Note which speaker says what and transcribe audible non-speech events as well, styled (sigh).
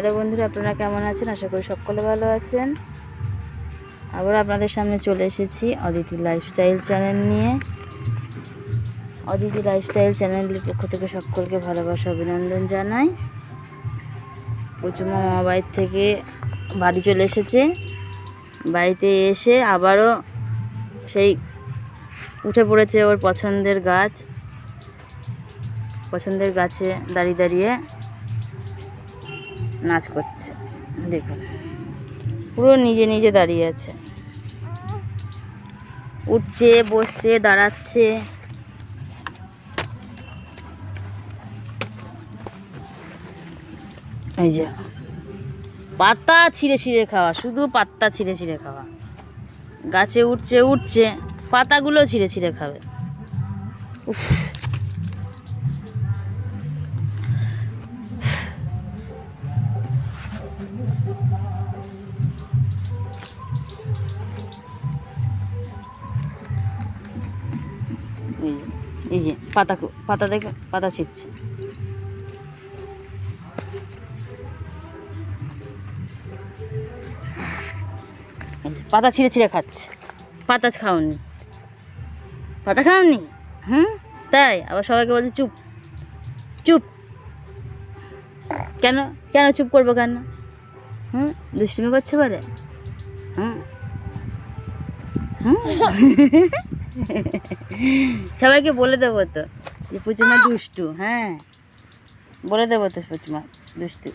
Speaker 1: Hello বন্ধুরা, আপনারা কেমন আছেন? আশা করি সকলে ভালো আছেন। আবার আপনাদের সামনে চলে এসেছি অদিতি লাইফস্টাইল চ্যানেল নিয়ে। অদিতি লাইফস্টাইল চ্যানেলের পক্ষ থেকে সকলকে ভালোবাসা, অভিনন্দন জানাই। প্রচুমা মামা বাড়ির থেকে বাড়ি চলে এসেছে। বাড়িতে এসে আবারও সেই উঠে পড়েছে ওর পছন্দের গাছ। পছন্দের গাছে দাঁড়িয়ে দাঁড়িয়ে নাচ করছে। দেখুন। পুরো নিজে নিজে দাঁড়িয়ে আছে। উঠছে, বসছে, দাঁড়াচ্ছে। এই যে। পাতা ছিঁড়ে ছিঁড়ে খাওয়া, শুধু পাতা ছিঁড়ে ছিঁড়ে খাওয়া। গাছে উঠছে উঠছে, পাতাগুলো ছিঁড়ে ছিঁড়ে খাবে। উফ। এই যে এই যে, পাতা পাতা দেখে, পাতা ছিঁড়ছে পাতা ছিঁড়ে ছিঁড়ে খাচ্ছে। পাতা খাওনি। পাতা খাওনি? হুম? তাই? আবার সবাইকে বলছে, চুপ চুপ। কেন কেন চুপ করব কেন? হুম? দুষ্টুমি করছে বলে? হুম? হুম? (laughs) সবাইকে বলে দেবো তো যে পুচুমা দুষ্টু হ্যাঁ। বলে দেবো তো পুচুমা দুষ্টু।